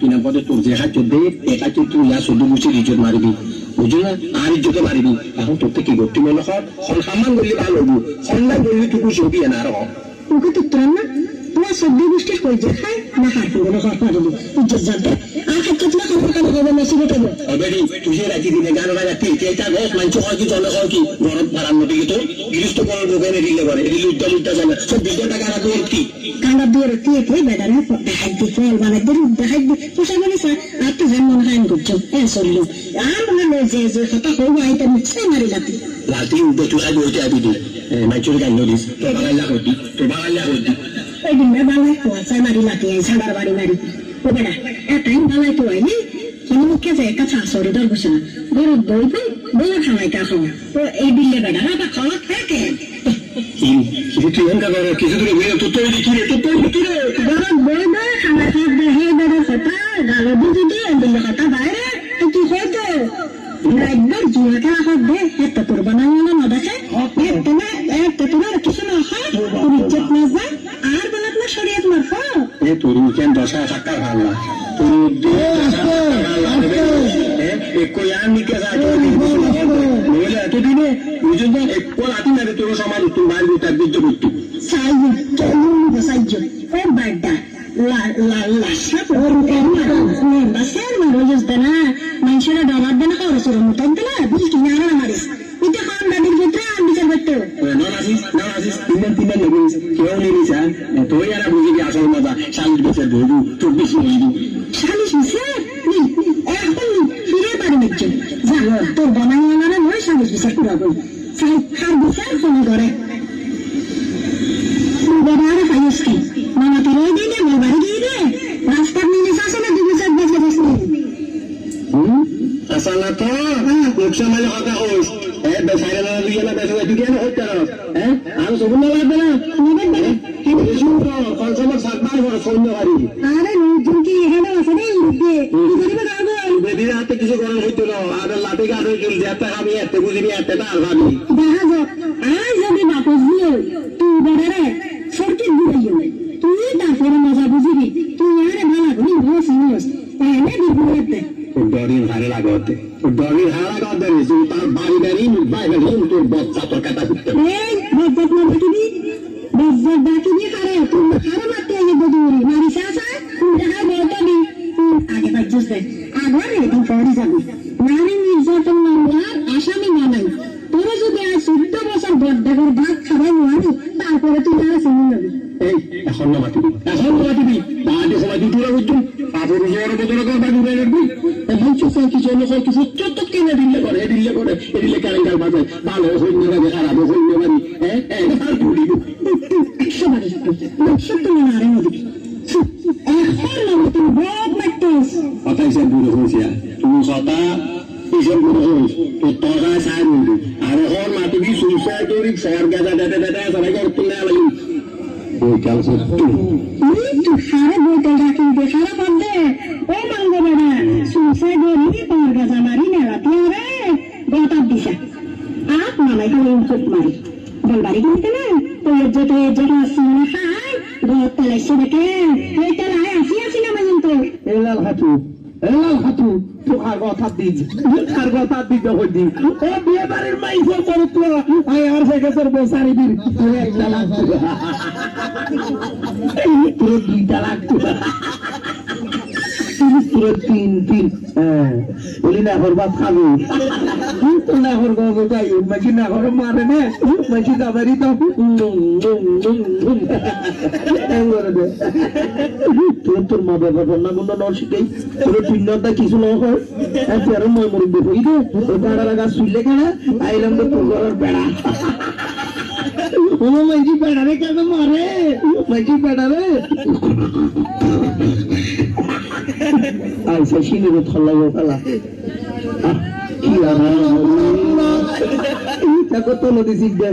কিনা পদে তোর যে হাত দে এটা কিন্তু শুধু বুঝে ইজ্জত মারিবি। বুঝলি না? আর ইজ্জতে মারিবি। এখন তোর থেকে গতি মনে কর হন সামান করলে ভালো হব। টুকু ছবি এনা আর ওকে তো না? তোমার সদ্য না করব না ঘর পাঠিয়ে ক্ষেত্রে তোমার খবর কানে হবে মেসি বেটে অলরেডি তুই রাতি দিনে গান বাজা তুই কেটা গছ মানছ হয় কি জলে হয় কি গরম পারার মধ্যে তো গিরিস্ত করে ঢোকে না দিলে করে এদিকে উদ্যম উদ্যা জানে সব ঘণ্টা গানা তোর কি কান্ডা দিয়ে রতিয়ে কে বেদারে দেখাই দি ফল বানাই দি দেখাই পোষা বলিস আর তো যেন মনে হয় করছ এ চলল আর মনে যে যে কথা হব আইতে মিছে মারি লাতি রাতি উঠে তুই খাই বইতে আবি দি মাইচুর গান নদিস তোর বাগাইলা করতি তোর বাগাইলা করতি ওই দিন বালাই তো চাই মারি লাতি আই সাদার বাড়ি মারি ও বেড়া এটাই বালাই তো আইনি কোনো মুখে যে একটা চাষরি দর বসে না। গরম বই বই বই খাওয়াই তা খাওয়া তো এই বিল্লে বেড়া না খাওয়া থাকে। তুই এনকা করে কিছু দূরে ঘুরে তো কি রে তোর তো কি রে গরম বই বই খাওয়া খাওয়া দেহে বেড়ে কথা গালো দিয়ে বিল্লে কথা বাইরে তো কি হয়তো একবার জুয়া খেলা হোক দে একটা তোর বানানো না দেখে একটা না একটা তোমার কিছু না হয় তোর ইজ্জত না যায় আর বেলা তোমার শরীয়ত মারফ এ তোর কেন দশা টাকা ভালো না তোর একো ইয়ার নিকে যায় তোর নইলে এতদিনে বুঝুন তো একো রাতি না তোর সমাজ তুই বাইরে তার বীর্য করতি সাইজ চলুন সাইজ ও বাড্ডা la la la. Shop or ne baser ma rojos dana মানুষেরা ডলার দেনা খরচ করে মতন দিলা বিল কিনা মজা চালিশ বছর ধরবু চব্বিশ বছর শালিশ বিচার নি এখন ফিরে পারি নাকি যা তোর বানাই আনারা নয় শালিশ বিচার পুরা চাই হার বিচার ফোন করে বাবার পাইস কি? মামা তোর ওই দিনে মোর বাড়ি গিয়ে দে রাস্তার নিলে শাসে না দুই চার বাজে দিস আসলে তো? লোকসান কথা হোস। হ্যাঁ না না হইতে হ্যাঁ? আর সবুন লাগবে না বাড়ি আরে নতুন কি এখানে আছে রে ইউকে কি করিবে বেদির হাতে কিছু গরম হইতো না। আর লাঠি গাছ হইতো যেতে খাবি এতে বুঝিবি এতে আর ভাবি দেখা যাক। আজ যদি বাপস দিয়ে তুই বড় সরকি দিবি তুই তারপরে মজা বুঝিবি। তুই আরে ভালো করি হোস হোস তাহলে বিপরীতে ডরির হারে লাগাতে ডরির হারে লাগাতে রে তুই তার বাড়ি বাড়ি বাইরে তোর বচ্চা তোর কাটা করতে এই বজ্জাত না ডাকিবি হারে তুই হারে মারতে আগে বদুরি মারি সাসা তুই দেখা বলতাবি আগে বাজ্যস দে আগে রেডি করে যাবি নারী নির্যাতন মামলার আসামি মানাই তোরা যদি আজ চোদ্দ বছর বড্ডাগর ভাত খাবার নোয়ারি তারপরে তুই আর চিনি যাবি না মাতিবি এখন না মাতিবি সবাই এখন খারাপ হইলে বাড়ি হ্যাঁ আর ঘুরি একশো বারে সত্য মনে আরে এখন না তুই বহুত মারতিস কথাই সে বুড়ো হয়েছে তুমি কথা আর এখন মাতিবি সুইসাইড করি ফর গাদা দাদা দাদা সবাই করতে লাগি তুই সারা বইতে ডাকি দে সারা ও মাঙ্গ বেড়া সুসে গরি পার গাজা মারি নেলাতি রে গতাব দিশা। আপ মালাই করে চুপ মারি। বল বাড়ি কিনতে না? তো এর যে এর যে আসিনে খাই গত তেলাইছে দেখে। এই তেলাই আসি আসি না মাইন তো এলাল হাতু। এলাল হাতু তো আর কথা দিন আর কথা দিন হই দিন। ও বিয়ে বাড়ির মাই ফোন করে তো আই আর সে গেছর বসারি দিন একটা লাগতো পুরো দুইটা লাগতো পুরো তিন তিন হ্যাঁ বলি না হর বাপ খাব তো না গো যাই মাঝি না হর মারে না মাঝি দাবারি তো তোর তোর মা বাবা রান্না গুলো নর শিখাই তোর কিছু ন হয়। আর তুই আরও মই মরিব হই রে ও কাড়া লাগা শুইলে কেনা? আইলাম তো তোর ঘরের বেড়া। ও মাইজি বেড়া রে কেন মারে? মাইজি বেড়া রে আইসা শিনের থল্লা গো খেলা কি আমার দেখো নদী নদী শিখবে